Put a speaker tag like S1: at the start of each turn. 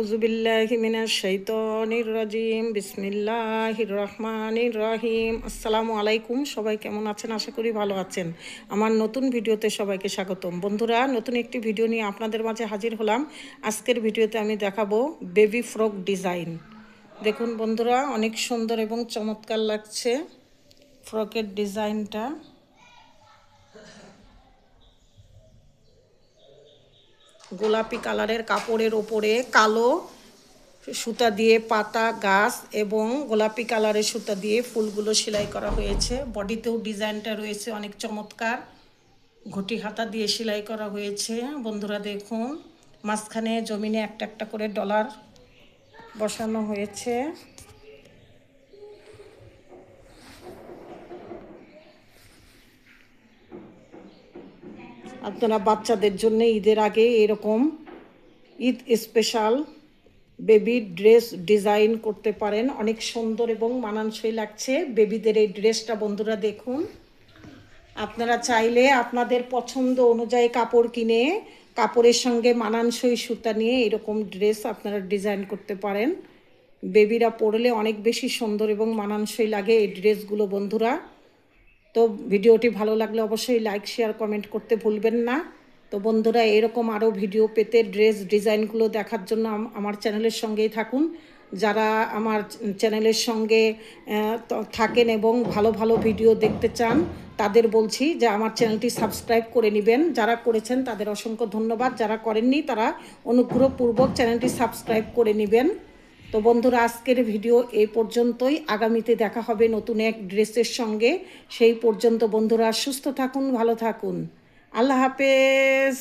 S1: আউজুবিল্লাহি মিনাশ শাইতানির রাজিম। বিসমিল্লাহির রহমানির রহিম। আসসালামু আলাইকুম। সবাই কেমন আছেন? আশা করি ভালো আছেন। আমার নতুন ভিডিওতে সবাইকে স্বাগতম। বন্ধুরা, নতুন একটি ভিডিও নিয়ে আপনাদের মাঝে হাজির হলাম। আজকের ভিডিওতে আমি দেখাবো বেবি ফ্রক ডিজাইন। দেখুন বন্ধুরা, অনেক সুন্দর এবং চমৎকার লাগছে ফ্রকের ডিজাইনটা। গোলাপি কালারের কাপড়ের ওপরে কালো সুতা দিয়ে পাতা, গাছ এবং গোলাপি কালারের সুতা দিয়ে ফুলগুলো সেলাই করা হয়েছে। বডিতেও ডিজাইনটা রয়েছে অনেক চমৎকার। ঘটি হাতা দিয়ে সেলাই করা হয়েছে। বন্ধুরা দেখুন, মাঝখানে জমিনে একটা একটা করে ডলার বসানো হয়েছে। আপনারা বাচ্চাদের জন্য ঈদের আগে এরকম Eid special baby dress design করতে পারেন। অনেক সুন্দর এবং মানানসই লাগছে। বেবিদের এই ড্রেসটা বন্ধুরা দেখুন। আপনারা চাইলে আপনাদের পছন্দ অনুযায়ী কাপড় কিনে, কাপড়ের সঙ্গে মানানসই সুতা নিয়ে এরকম ড্রেস আপনারা ডিজাইন করতে পারেন। বেবিরা পরলে অনেক বেশি সুন্দর এবং মানানসই লাগে এই ড্রেসগুলো বন্ধুরা। তো ভিডিওটি ভালো লাগলে অবশ্যই লাইক শেয়ার কমেন্ট করতে ভুলবেন না। তো বন্ধুরা, এরকম আরও ভিডিও পেতে ড্রেস ডিজাইনগুলো দেখার জন্য আম- আমার চ্যানেলের সঙ্গেই থাকুন। যারা আমার চ্যানেলের সঙ্গে থাকেন এবং ভালো ভালো ভিডিও দেখতে চান, তাদের বলছি যে আমার চ্যানেলটি সাবস্ক্রাইব করে নেবেন। যারা করেছেন, তাদের অসংখ্য ধন্যবাদ। যারা করেননি, তারা অনুগ্রহপূর্বক চ্যানেলটি সাবস্ক্রাইব করে নেবেন। তো বন্ধুরা, আজকের ভিডিও এই পর্যন্তই। আগামীতে দেখা হবে নতুন এক ড্রেসের সঙ্গে। সেই পর্যন্ত বন্ধুরা, সুস্থ থাকুন, ভালো থাকুন। আল্লাহ হাফেজ।